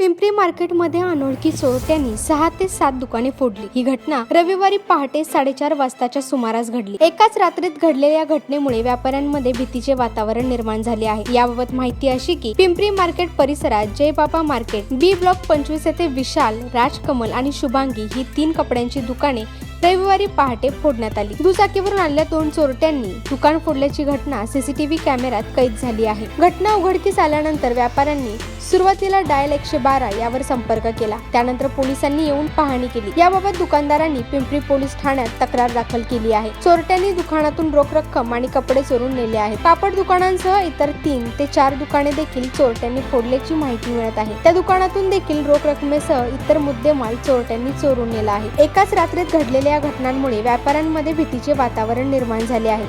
पिंपरी मार्केटमध्ये अनोळखी चोरट्यांनी सहा ते सात दुकाने फोडली. ही घटना रविवारी पहाटे साडेचार वाजताच्या सुमारास घडली. एकाच रात्रीत घडलेल्या या घटनेमुळे व्यापाऱ्यांमध्ये भीतीचे वातावरण निर्माण झाले आहे. याबाबत माहिती अशी की पिंपरी मार्केट परिसरात जयबाबा मार्केट बी ब्लॉक पंचवीस येथे विशाल राजकमल आणि शुभांगी ही तीन कपड्यांची दुकाने रविवारी पहाटे फोडण्यात आली. दुचाकीवरून आलेल्या दोन चोरट्यांनी दुकान फोडल्याची घटना सीसीटीव्ही कॅमेऱ्यात कैद झाली आहे. घटना उघडकीस आल्यानंतर व्यापाऱ्यांनी सुरुवातीला डायल एकशे बारा यावर संपर्क केला. त्यानंतर पोलिसांनी येऊन पाहणी केली. याबाबत दुकानदारांनी पिंपरी पोलीस ठाण्यात तक्रार दाखल केली आहे. चोरट्यांनी दुकानातून रोख रक्कम आणि कपडे चोरून नेले आहेत. कापड दुकानांसह इतर तीन ते चार दुकाने देखील चोरट्यांनी फोडल्याची माहिती मिळत आहे. त्या दुकानातून देखील रोख रकमेसह इतर मुद्देमाल चोरट्यांनी चोरून नेला आहे. एकाच रात्रीत घडलेल्या या घटनांमुळे व्यापाऱ्यांमध्ये भीतीचे वातावरण निर्माण झाले आहे.